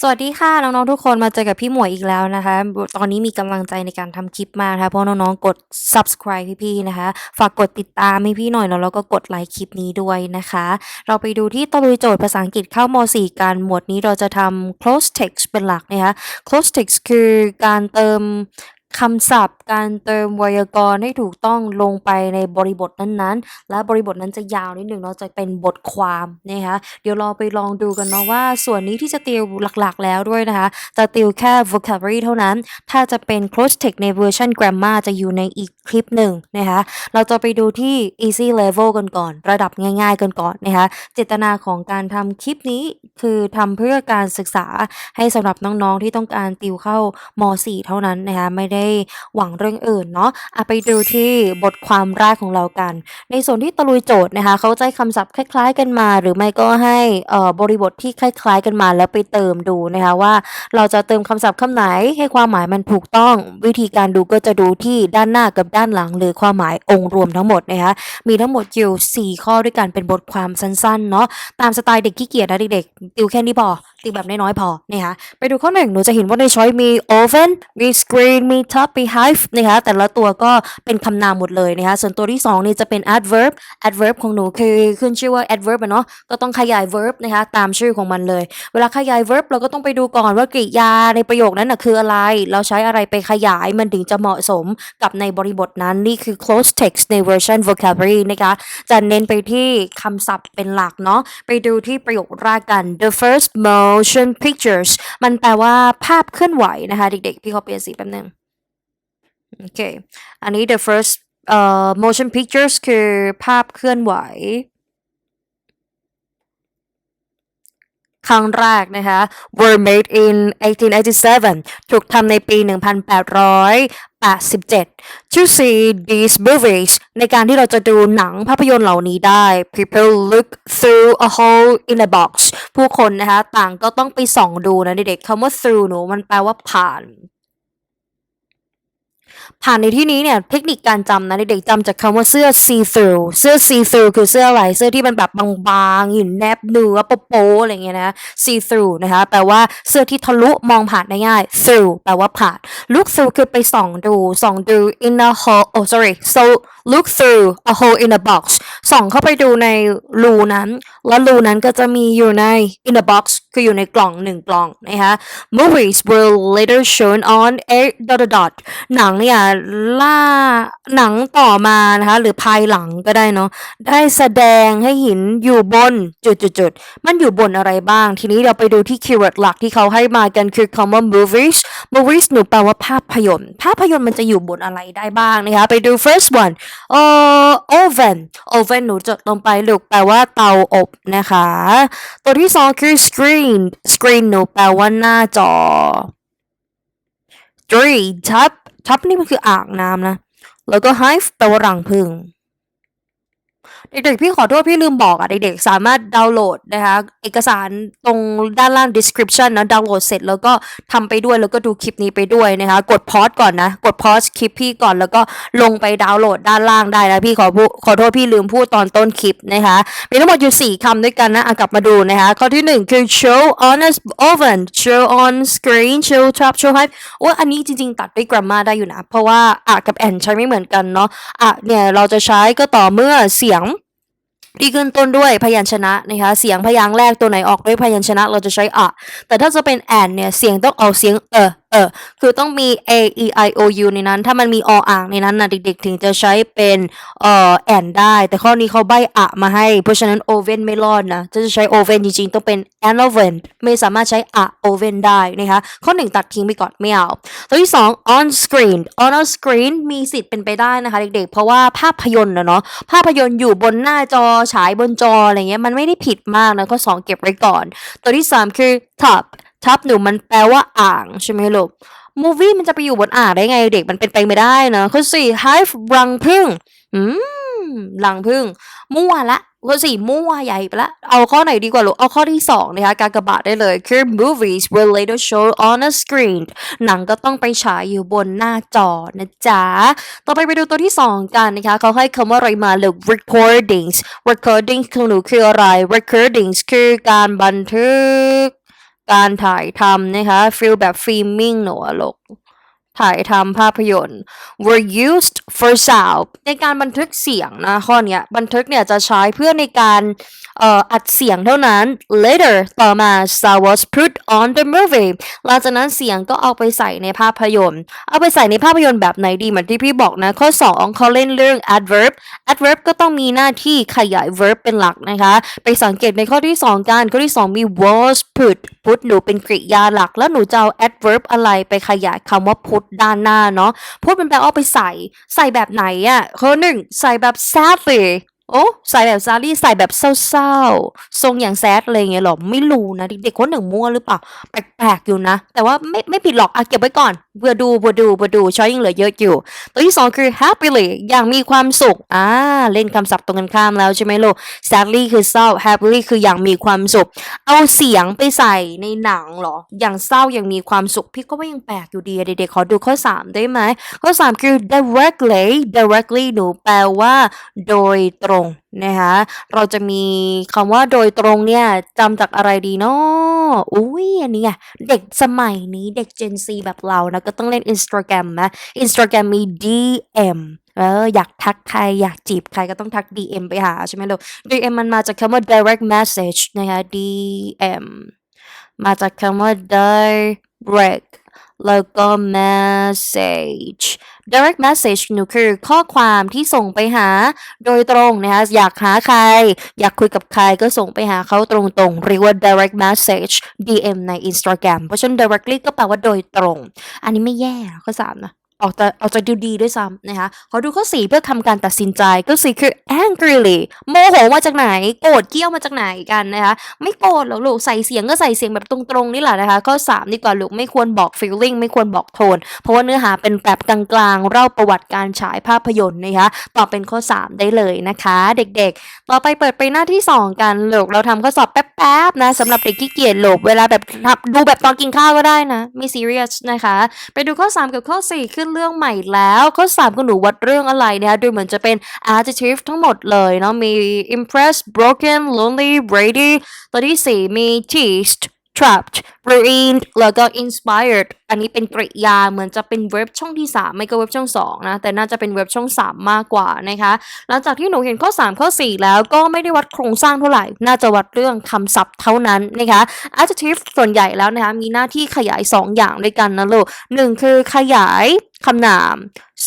สวัสดีค่ะ น้องๆทุกคนมาเจอกับพี่หมวยอีกแล้วนะคะ ตอนนี้มีกำลังใจในการทำคลิปมากนะคะเพราะน้องๆกด subscribe พี่ๆนะคะ ฝากกดติดตามให้พี่หน่อยแล้วเราก็กดไลค์คลิปนี้ด้วยนะคะ เราไปดูที่ตะลุยโจทย์ภาษาอังกฤษเข้าม4กันหมวดนี้เราจะทำ close text เป็นหลักนะคะ close text คือการเติม คำศัพท์การเติมไวยากรณ์ให้ถูกต้องลงไปในบริบทนั้นๆ และบริบทนั้นจะยาวนิดหนึ่งเนาะจะเป็นบทความนะคะเดี๋ยวเราไปลองดูกันเนาะว่าส่วนนี้ที่จะติวหลักๆ แล้วด้วยนะคะจะติวแค่ vocabulary เท่านั้น ถ้าจะเป็น close text ในเวอร์ชัน grammar จะอยู่ในอีกคลิปหนึ่งนะคะเราจะไปดูที่ easy level กันก่อน ระดับง่าย ๆ กันก่อนนะคะเจตนาของการทำคลิปนี้คือทำเพื่อการศึกษาให้สำหรับน้องๆที่ต้องการติวเข้าม 4 เท่านั้นนะคะไม่ได้หวังเรื่องอื่นเนาะอะไปดูที่บทความแรกของเรากัน ในส่วนที่ตะลุยโจทย์นะคะ เขาใช้คำศัพท์คล้าย ๆ กันมา หรือไม่ก็ให้เอ่อบริบทที่คล้ายๆ กันมาแล้วไปเติมดูนะคะว่า เราจะเติมคำศัพท์คำไหนให้ความหมายมันถูกต้อง วิธีการดูก็จะดูที่ด้านหน้ากับด้านหลัง หรือความหมายองค์รวมทั้งหมดนะคะมีทั้งหมดอยู่4ข้อด้วยกันเป็นบทความสั้นๆเนาะตามสไตล์เด็กขี้เกียจนะเด็กๆติวแค่นี้พอติวแบบน้อยๆพอนะคะไปดูข้อหนึ่งหนูจะเห็นว่าในช้อยมี oven มี screen มี top มี hive นะคะแต่ละตัวก็เป็นคำนามหมดเลยนะคะส่วนตัวที่2นี่จะเป็น adverb adverb ของหนูคือขึ้นชื่อว่า adverb อะเนาะก็ต้องขยาย verb นะคะตามชื่อของมันเลย เวลาขยาย verb เราก็ต้องไปดูก่อนว่ากริยาในประโยคนั้นนะคืออะไร เราใช้อะไรไปขยายมันถึงจะเหมาะสมกับในบริบทนั้นนี่คือ close text ในเวอร์ชัน vocabulary นะคะจะเน้นไปที่คำศัพท์เป็นหลักเนาะไปดูที่ประโยคแรกกัน the first motion pictures มันแปลว่าภาพเคลื่อนไหวนะคะ เด็กๆ พี่ขอเปลี่ยนสีแป๊บนึง โอเค อันนี้ the first เอ่อ motion pictures คือภาพเคลื่อนไหว ครั้งแรกนะคะ were made in 1887 ถูกทำในปี 1887 to see these movies ในการที่เราจะดูหนังภาพยนตร์เหล่านี้ได้ people look through a hole in a box ผู้คนนะคะ ต่างก็ต้องไปส่องดูนะเด็กๆคำว่า through หนูมันแปลว่าผ่าน ผ่านในที่นี้เนี่ยเทคนิคการจำนะเด็กๆจำจากคำว่าเสื้อ see through เสื้อ see through คือเสื้ออะไรเสื้อที่มันแบบบางๆอยู่แนบเนื้อโป๊ะๆอะไรเงี้ยนะ see through นะคะแปลว่าเสื้อที่ทะลุมองผ่านได้ง่าย through แปลว่าผ่าน look through คือไปส่องดูส่องดู in a hole oh sorry so look through a hole in a box ส่องเข้าไปดูในรูนั้น แล้วรูนั้นก็จะมีอยู่ใน in a box คืออยู่ในกล่องหนึ่งกล่องนะคะ movies were later shown on a dot dot dot หนังเนี่ยล่าหนังต่อมานะคะหรือภายหลังก็ได้เนาะได้แสดงให้เห็นอยู่บนจุดๆๆมันอยู่บนอะไรบ้าง ทีนี้เราไปดูที่คีย์เวิร์ดหลักที่เขาให้มากันคือคำว่า movies movies หนูแปลว่าภาพยนตร์ ภาพยนตร์มันจะอยู่บนอะไรได้บ้างนะคะไปดู first one เอ่อ oven oven หนูจดลงไปลูกแปลว่าเตาอบนะคะ ตัวที่สองคือ screen screen หนูแปลว่าหน้าจอ three tub tub นี่มันคืออ่างน้ำนะ แล้วก็ hive แปลว่ารังผึ้ง เด็กๆพี่ขอโทษพี่ลืมบอกอะ เด็กๆ สามารถดาวน์โหลดนะคะ เอกสารตรงด้านล่าง description นะดาวน์โหลดเสร็จแล้วก็ทำไปด้วยแล้วก็ดูคลิปนี้ไปด้วยนะคะ กดพอสก่อนนะ กดพอสคลิปพี่ก่อนแล้วก็ลงไปดาวน์โหลดด้านล่างได้นะพี่ขอพูขอโทษพี่ลืมพูดตอนต้นคลิปนะคะมีทั้งหมดอยู่ 4คำด้วยกันนะกลับมาดูนะคะ ข้อที่ 1 คือ show on a oven show on screen show top show hype โอ้อันนี้จริงๆ ตัดด้วย grammar ได้อยู่นะ เพราะว่าอะกับ and ใช้ไม่เหมือนกันเนาะอะเนี่ยเราจะใช้ก็ต่อเมื่อเสียง ที่ขึ้นต้นด้วยพยัญชนะนะคะเสียงพยางค์แรกตัวไหนออกด้วยพยัญชนะเราจะใช้อะแต่ถ้าจะเป็นแอนเนี่ยเสียงต้องออกเสียงเออเออคือต้องมี a e i o u ในนั้น ถ้ามันมีออ่างในนั้นนะเด็ก ๆ ถึงจะใช้เป็นเอ่อ and ได้ แต่ข้อนี้เขาใบอะมาให้ เพราะฉะนั้น oven ไม่รอดนะจะใช้ oven จริงๆ ต้องเป็น an oven ไม่สามารถใช้อะ oven ได้นะคะข้อหนึ่งตัดทิ้งไปก่อนไม่เอาตัวที่สอง on screen on a screen มีสิทธิ์เป็นไปได้นะคะ เด็กๆ เพราะว่าภาพยนตร์นะเนาะภาพยนตร์อยู่บนหน้าจอฉายบนจออะไรเงี้ยมันไม่ได้ผิดมากนะข้อสองเก็บไว้ก่อน ตัวที่สามคือ top top หนูมันแปลว่าอ่างใช่ไหมลูก movie มันจะไปอยู่บนอ่างได้ไงเด็กมันเป็นไปไม่ได้นะข้อสี่ hive รังผึ้งอืมรังผึ้งมั่วละข้อสี่มั่วใหญ่ไปละ เอาข้อไหนดีกว่าลูก เอาข้อที่สองนะคะ การกระบาดได้เลย คือ movies will later show on a screen หนังก็ต้องไปฉายอยู่บนหน้าจอนะจ๊ะ ต่อไปไปดูตัวที่สองกันนะคะ เขาให้คำว่าอะไรมาเลย recordings recordings ของหนูคืออะไร recordings คือการบันทึก การถ่ายทำนะคะฟิลแบบฟิล์มมิ่งหนัวลูกถ่ายทำภาพยนตร์ were used for sound ในการบันทึกเสียงนะข้อนี้บันทึกเนี่ยจะใช้เพื่อในการ อ่ออัดเสียงเท่านั้น later ต่อมา sound was put on the movie หลังจากนั้นเสียงก็เอาไปใส่ในภาพยนตร์ เอาไปใส่ในภาพยนตร์แบบไหนดีเหมือนที่พี่บอกนะ ข้อ2เขาเล่นเรื่อง adverb adverb ก็ต้องมีหน้าที่ขยาย verb เป็นหลักนะคะ ไปสังเกตในข้อที่ 2 กัน ข้อที่ 2 มี was put put หนูเป็นกริยาหลัก แล้วหนูจะเอา adverb อะไรไปขยายคำว่า put ด้านหน้าเนาะ put มันแปลว่าเอาไปใส่ ใส่แบบไหนอะข้อหนึ่งใส่แบบ sadly โอ้ใส่แบบ sadly ใส่แบบเศร้าๆ ทรงอย่างแซดอะไรอย่างเงี้ยหรอ ไม่รู้นะ เด็กๆคนหนึ่งมั่วหรือเปล่า แปลกๆอยู่นะ แต่ว่าไม่ไม่ผิดหรอก อะเก็บไว้ก่อนเพื่อดูเพื่อดูเพื่อดูช้อยยังเหลือเยอะอยู่ ตัวที่สองคือ happily อย่างมีความสุข อ่า เล่นคำศัพท์ตรงกันข้ามแล้วใช่ไหมลูก sadly คือเศร้า happily คืออย่างมีความสุข เอาเสียงไปใส่ในหนังหรอ อย่างเศร้าอย่างมีความสุข พี่ก็ว่ายังแปลกอยู่ดีเด็กๆขอดูข้อ 3 ได้ไหมข้อ 3 คือ directly directly หนูแปลว่า โดยตรงนะคะเราจะมีคำว่าโดยตรงเนี่ยจำจากอะไรดีเนาะอุ้ยอันนี้ไงเด็กสมัยนี้เด็ก Gen Z แบบเรานะก็ต้องเล่น Instagram นะ Instagram มี DM เอออยากทักใคร อยากจีบใครก็ต้องทัก DM ไปหาใช่ไหมลูก DM มันมาจากคำว่า direct message นะคะ DM มาจากคำว่า direct แล้วก็ message direct message หนูคือข้อความที่ส่งไปหาโดยตรงนะคะอยากหาใคร อยากคุยกับใครก็ส่งไปหาเขาตรงๆ เรียกว่า direct message DM ใน Instagram เพราะฉะนั้น directly ก็แปลว่าโดยตรง อันนี้ไม่แย่ข้อสามนะ ออกจะออกจะดูดีด้วยซ้ำนะคะขอดูข้อสี่เพื่อทำการตัดสินใจข้อสี่คือ angrily โมโหมาจากไหน โกรธเกี้ยวมาจากไหนกันนะคะไม่โกรธหรอกลูกใส่เสียงก็ใส่เสียงแบบตรงๆนี่แหละนะคะข้อสามดีกว่าลูกไม่ควรบอก feeling ไม่ควรบอกโทน เพราะว่าเนื้อหาเป็นแบบกลางๆ เล่าประวัติการฉายภาพยนตร์นะคะตอบเป็นข้อ3ได้เลยนะคะ เด็กๆ ต่อไปเปิดไปหน้าที่2กันลูกเราทำข้อสอบแป๊บๆนะสำหรับเด็กขี้เกียจลูกเวลาแบบดูแบบตอนกินข้าวก็ได้นะไม่ซีเรียสนะคะ ไปดูข้อ3กับข้อ4คือ้นเรื่องใหม่แล้วข้อ3ก็หนูวัดเรื่องอะไรนะคะดูเหมือนจะเป็น adjective ทั้งหมดเลยเนาะมี impressed broken lonely ready ตัวที่4มี teased trapped ruined แล้วก็ inspired อันนี้เป็นกริยาเหมือนจะเป็นเว็บช่องที่ 3 ไม่ก็เว็บช่อง2นะแต่น่าจะเป็นเว็บช่อง 3 มากกว่านะคะหลังจากที่หนูเห็นข้อ 3 ข้อ 4 แล้วก็ไม่ได้วัดโครงสร้างเท่าไหร่ น่าจะวัดเรื่องคำศัพท์เท่านั้นนะคะ adjective ส่วนใหญ่แล้วนะคะมีหน้าที่ขยาย 2 อย่างด้วยกันนะลูกหนึ่งคือขยาย คำนาม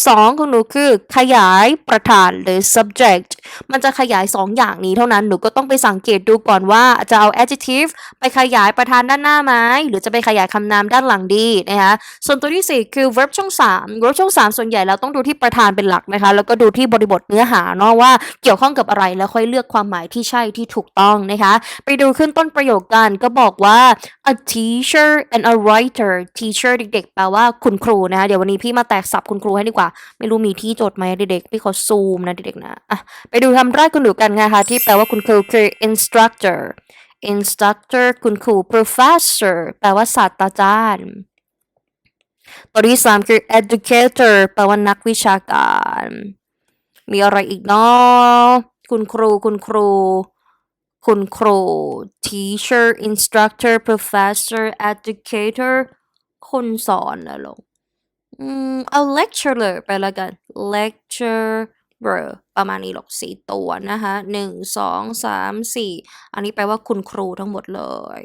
สองของหนูคือขยายประธานหรือ subject มันจะขยาย 2 อย่างนี้เท่านั้น หนูก็ต้องไปสังเกตดูก่อนว่าจะเอา adjective ไปขยายประธานด้านหน้าไหมหรือจะไปขยายคำนามด้านหลังดีนะคะส่วนตัวที่ 4 คือ verb ช่อง 3 verb ช่อง 3 ส่วนใหญ่แล้วต้องดูที่ประธานเป็นหลักนะคะแล้วก็ดูที่บริบทเนื้อหาเนาะว่าเกี่ยวข้องกับอะไรแล้วค่อยเลือกความหมายที่ใช่ที่ถูกต้องนะคะไปดูขึ้นต้นประโยคกันก็บอกว่า a teacher and a writer teacher เด็กๆแปลว่าคุณครูนะคะเดี๋ยววันนี้พี่มาแตกสับคุณครูให้ดีกว่า ไม่รู้มีที่จดไหมเด็กๆพี่ขอซูมนะเด็กๆนะอะไปดูคำแรกกันดูกันนะคะที่แปลว่าคุณครูคือ instructor instructor คุณครู professor แปลว่าศาสตราจารย์ ตัวที่สามคือ educator แปลว่านักวิชาการ มีอะไรอีกเนาะคุณครู คุณครู คุณครู teacher instructor professor educator คนสอนนะลูก อืม เอา lecturer ไปแล้วกัน lecturer ประมาณนี้หรอกสี่ตัวนะคะหนึ่งสองสามสี่อันนี้แปลว่าคุณครูทั้งหมดเลย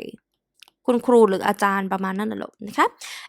คุณครูหรืออาจารย์ประมาณนั้นน่ะหรอกนะคะ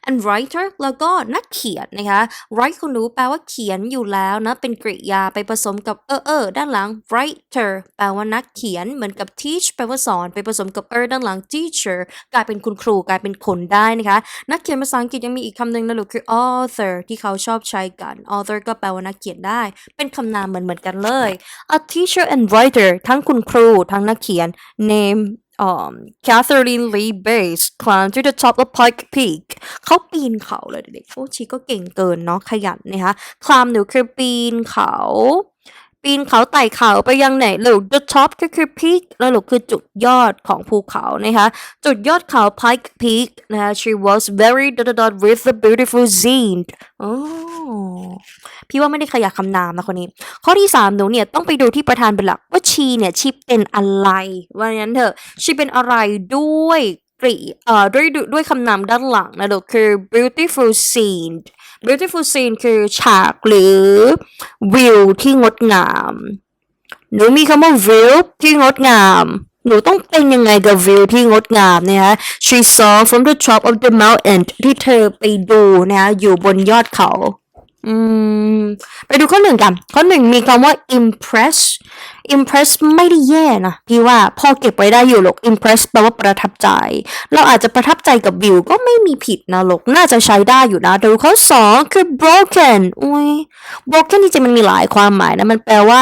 and writer แล้วก็นักเขียนนะคะ write คุณรู้แปลว่าเขียนอยู่แล้วนะ เป็นกริยาไปผสมกับเออเออด้านหลัง writer แปลว่านักเขียนเหมือนกับ teach แปลว่าสอนไปผสมกับเออด้านหลัง teacher กลายเป็นคุณครูกลายเป็นคนได้นะคะ นักเขียนภาษาอังกฤษยังมีอีกคำหนึ่งนะลูกคือ author ที่เขาชอบใช้กัน author ก็แปลว่านักเขียนได้ เป็นคำนามเหมือนเหมือนกันเลย a teacher and writer ทั้งคุณครูทั้งนักเขียน name um Catherine Lee Bates climbed to the top of Pike Peak เขาปีนเขาเลยเด็กๆโอ้ชีก็เก่งเกินเนาะขยันนะคะ climb หนูคือปีนเขา ปีนเขาไต่เขาไปยังไหนหลูก the top ก็คือ peak แล้วลูกคือจุดยอดของภูเขานะคะจุดยอดเขา Pike Peak นะคะ she was very dot dot with the beautiful scene โอ้พี่ว่าไม่ได้ขยายคำนามนะคนนี้ ข้อที่ 3 หนูเนี่ยต้องไปดูที่ประธานเป็นหลักว่าชีเนี่ยชีเป็นอะไรว่างั้นเถอะชีเป็นอะไรด้วยกริเอ่อด้วยด้วยคำนามด้านหลังนะลูคือ beautiful scene beautiful scene คือฉากหรือวิวที่งดงาม หนูมีคำว่าวิวที่งดงาม หนูต้องเป็นยังไงกับวิวที่งดงามเนะคะ she saw from the top of the mountain ที่เธอไปดูนะคะอยู่บนยอดเขา อืม ไปดูข้อหนึ่งกัน ข้อหนึ่งมีคำว่า impress impress ไม่ได้แย่นะพี่ว่าพอเก็บไว้ได้อยู่หรอก impress แปลว่าประทับใจ เราอาจจะประทับใจกับวิวก็ไม่มีผิดนะหรอกน่าจะใช้ได้อยู่นะดูข้อสองคือ broken อุ้ย broken จริงๆมันมีหลายความหมายนะ มันแปลว่า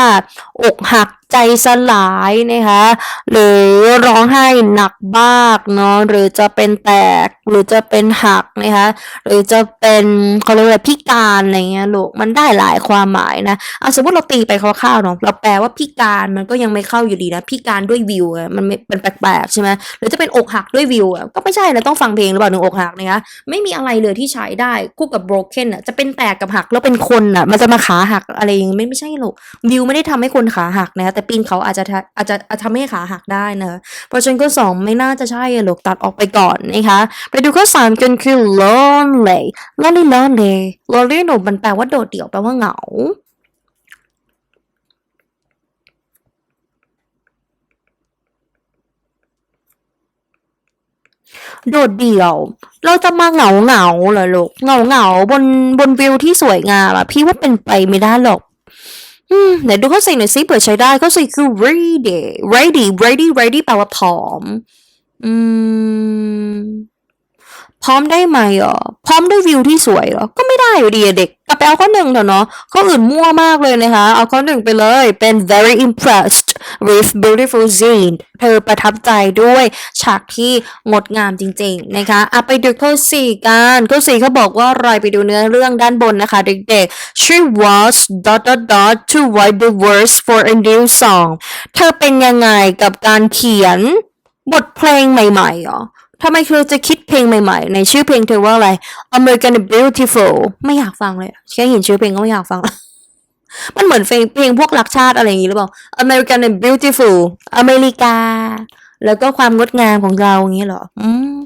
อกหัก ใจสลายนะคะหรือร้องไห้หนักมากเนาะหรือจะเป็นแตกหรือจะเป็นหักนะคะหรือจะเป็นเขาเรียกว่าพิการอะไรเงี้ยลูกมันได้หลายความหมายนะเอาสมมติเราตีไปคร่าวๆเนาะเราแปลว่าพิการมันก็ยังไม่เข้าอยู่ดีนะพิการด้วยวิวอะมันเป็นแปลกๆใช่ไหมหรือจะเป็นอกหักด้วยวิวอะก็ไม่ใช่นะต้องฟังเพลงหรือเปล่าหนึ่งอกหักนะคะไม่มีอะไรเลยที่ใช้ได้คู่กับ broken อะจะเป็นแตกกับหักแล้วเป็นคนอะมันจะมาขาหักอะไรอย่างงี้ไม่ไม่ใช่หรอกวิวไม่ได้ทำให้คนขาหักนะคะปีนเขาอาจจะอาจจะอาจจะทำให้ขาหักได้นะเพราะฉะนั้นข้อสองไม่น่าจะใช่หรอกตัดออกไปก่อนนะคะไปดูข้อสามกันคือ lonely lonely lonely lonely หนูมันแปลว่าโดดเดี่ยวแปลว่าเหงาโดดเดี่ยว เราจะมาเหงาเหงาเหรอลูกเหงาเหงาบนบนวิวที่สวยงามอะพี่ว่าเป็นไปไม่ได้หรอก อืมไหนดูข้อสี่หน่อยสิเปิดใช้ได้ข้อสี่คือ ready ready ready ready แปลว่าพร้อม อืม พร้อมได้ไหมอะพร้อมด้วยวิวที่สวยเหรอ ก็ไม่ได้อยู่ดีเด็กกลับไปเอาข้อหนึ่งเถอะเนาะข้ออื่นมั่วมากเลยนะคะ เอาข้อหนึ่งไปเลยเป็น very impressed with beautiful scene เธอประทับใจด้วยฉากที่งดงามจริงๆนะคะอะไปดูข้อสี่กันข้อสี่เขาบอกว่าอะไรไปดูเนื้อเรื่องด้านบนนะคะเด็กๆ she was dot dot dot to write the words for a new song เธอเป็นยังไงกับการเขียนบทเพลงใหม่ๆเหรอทำไมเธอจะคิดเพลงใหม่ๆ ในชื่อเพลงเธอว่าอะไร American Beautiful ไม่อยากฟังเลยแค่เห็นชื่อเพลงก็ไม่อยากฟังละ มันเหมือนเพลงเพลงพวกรักชาติอะไรอย่างนี้หรือเปล่า American Beautiful อเมริกา แล้วก็ความงดงามของเราอย่างนี้เหรอ อืม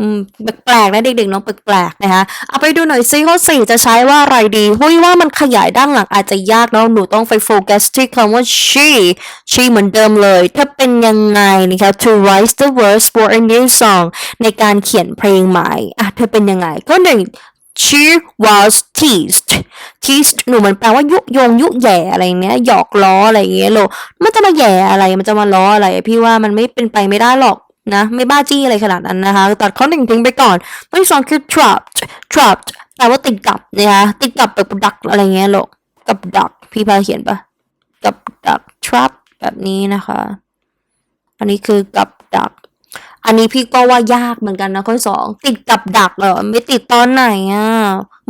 อืมแปลกๆนะเด็กๆน้องแปลกๆนะคะเอาไปดูหน่อยซิข้อสี่จะใช้ว่าอะไรดีเฮ้ยว่ามันขยายด้านหลังอาจจะยากเนาะหนูต้องไปโฟกัสที่คำว่า she she เหมือนเดิมเลย ถ้าเป็นยังไงนะคะ to write the words for a new song ในการเขียนเพลงใหม่อะเธอเป็นยังไงก็หนึ่ง she was teased teased หนูมันแปลว่ายุยงยุแย่อะไรเนี้ยหยอกล้ออะไรอย่างเงี้ยโลกมันจะมาแย่อะไรมันจะมาล้ออะไร พี่ว่ามันไม่เป็นไปไม่ได้หรอกนะไม่บ้าจี้อะไรขนาดนั้นนะคะตัดข้อหนึ่งทิ้งไปก่อนข้อที่สองคือ trapped trapped แปลว่าติดกับนะคะติดกับแบบดักอะไรเงี้ยโลกกับดักพี่พาเขียนปะกับดัก trap แบบนี้นะคะ อันนี้คือกับดัก อันนี้พี่ก็ว่ายากเหมือนกันนะข้อสองติดกับดักเหรอไม่ติดตอนไหนอะ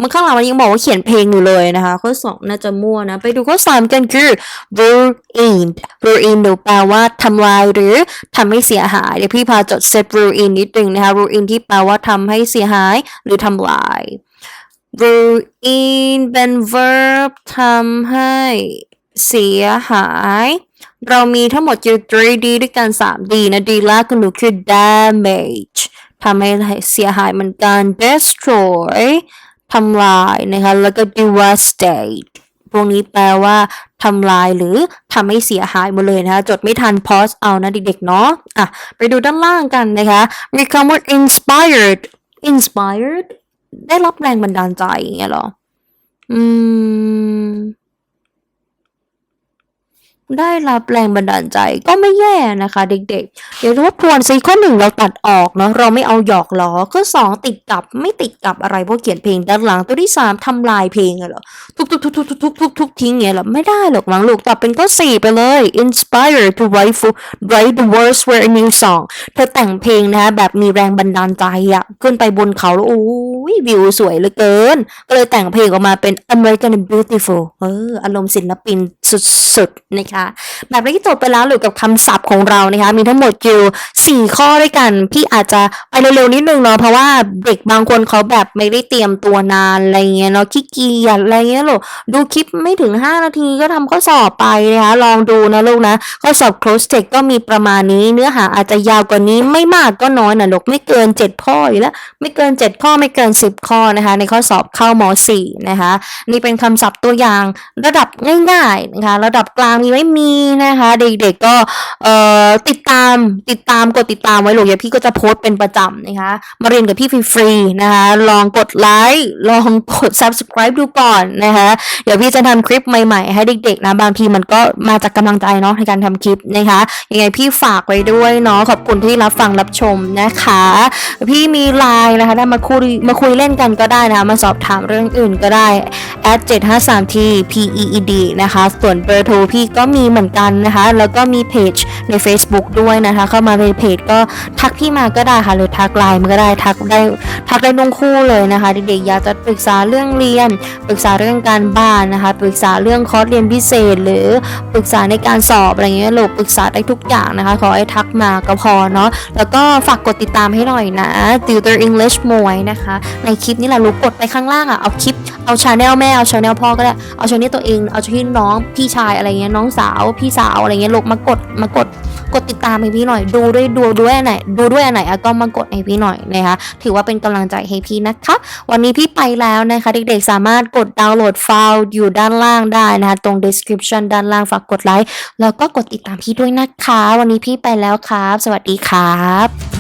มันข้างหลังมันยังบอกว่าเขียนเพลงอยู่เลยนะคะ ข้อสองน่าจะมั่วนะ ไปดูข้อสามกันคือ ruined ruined แปลว่าทำลายหรือทำให้เสียหาย เดี๋ยวพี่พาจด set ruin นิดนึงนะคะ ruin ที่แปลว่าทำให้เสียหายหรือทำลาย ruin เป็น verb ทำให้เสียหาย เรามีทั้งหมดอยู่ 3D ด้วยกัน 3D นะ D แรกก็หนูคือ damage ทำให้เสียหายเหมือนกัน destroy ทำลายนะคะ แล้วก็ devastate พวกนี้แปลว่าทำลายหรือทำให้เสียหายหมดเลยนะคะจดไม่ทัน pause เอานะเด็กๆเนาะอะไปดูด้านล่างกันนะคะมีคำว่า inspired inspired ได้รับแรงบันดาลใจอย่างเงี้ยหรอ อืม ได้รับแรงบันดาลใจก็ไม่แย่นะคะ เด็กๆ เดี๋ยวทบทวนซิข้อหนึ่งเราตัดออกเนาะเราไม่เอาหยอกล้อข้อสองติดกับไม่ติดกับอะไรเพราะเขียนเพลงด้านหลังตัวที่สามทำลายเพลงเหรอทุบทุบทุบทุบทุบทุบทุบทุบทิ้งเงี้ยหรอไม่ได้หรอกมั้งลูกตอบเป็นข้อสี่ไปเลย inspire to write for write the words for a new song เธอแต่งเพลงนะคะแบบมีแรงบันดาลใจอะขึ้นไปบนเขาแล้วโอ้ยวิวสวยเหลือเกิน ก็เลยแต่งเพลงออกมาเป็น American Beautiful เอออารมณ์ศิลปิน สุดๆนะคะ แบบนี้จบไปแล้วหรือกับคำศัพท์ของเรานะคะ มีทั้งหมดอยู่ 4 ข้อด้วยกัน พี่อาจจะไปเร็วๆนิดนึงเนาะเพราะว่าเด็กบางคนเขาแบบไม่ได้เตรียมตัวนานอะไรเงี้ยเนาะขี้เกียจอะไรเงี้ยหรอกดูคลิปไม่ถึง 5 นาทีก็ทำข้อสอบไปนะคะลองดูนะลูกนะ ข้อสอบ close text ก็มีประมาณนี้เนื้อหาอาจจะยาวกว่านี้ไม่มากก็น้อยนะลูกไม่เกิน 7 ข้ออยู่แล้ว ไม่เกิน 7 ข้อไม่เกิน 10 ข้อนะคะ ในข้อสอบเข้าม 4 นะคะนี่เป็นคำศัพท์ตัวอย่างระดับง่ายๆคะระดับกลางมีไม่มีนะคะ เด็กๆก็เอ่อติดตามติดตามกดติดตามไว้ลูกเดี๋ยพี่ก็จะโพสต์เป็นประจำนะคะ มาเรียนกับพี่ฟรีๆนะคะ ลองกดไลค์ลองกด subscribe ดูก่อนนะคะ เดี๋ยวพี่จะทำคลิปใหม่ๆ ให้เด็กๆนะบางทีมันก็มาจากกำลังใจเนาะในการทำคลิปนะคะยังไงพี่ฝากไว้ด้วยเนาะขอบคุณที่รับฟังรับชมนะคะ พี่มีไลน์นะคะได้มาคุยมาคุยเล่นกันก็ได้นะคะมาสอบถามเรื่องอื่นก็ได้ at 753 t peed นะคะส่วนเบอร์โทรพี่ก็มีเหมือนกันนะคะ แล้วก็มีเพจใน Facebook ด้วยนะคะ เข้ามาในเพจก็ทักพี่มาก็ได้ค่ะ หรือทักไลน์มาก็ได้ทักได้ทักได้ทั้งคู่เลยนะคะ เด็กๆอยากจะปรึกษาเรื่องเรียน ปรึกษาเรื่องการบ้านนะคะ ปรึกษาเรื่องคอร์สเรียนพิเศษ หรือปรึกษาในการสอบอะไรเงี้ยลูกปรึกษาได้ทุกอย่างนะคะ ขอให้ทักมาก็พอเนาะแล้วก็ฝากกดติดตามให้หน่อยนะ Tutor English มวยนะคะ ในคลิปนี้แหละลูกกดไปข้างล่างอะเอาคลิปเอาชาแนลแม่เอาชาแนลพ่อก็ได้เอาชาแนลตัวเองเอาชาแนลน้องพี่ชายอะไรเงี้ยน้องสาวพี่สาวอะไรเงี้ยลูกมากดมากดกดติดตามให้พี่หน่อย ดูด้วยดูด้วยอันไหนดูด้วยอันไหนอะก็มากดให้พี่หน่อยนะคะถือว่าเป็นกำลังใจให้พี่นะคะ วันนี้พี่ไปแล้วนะคะเด็กๆสามารถกดดาวน์โหลดไฟล์อยู่ด้านล่างได้นะคะตรง description ด้านล่างฝากกดไลค์แล้วก็กดติดตามพี่ด้วยนะคะ วันนี้พี่ไปแล้วครับ สวัสดีครับ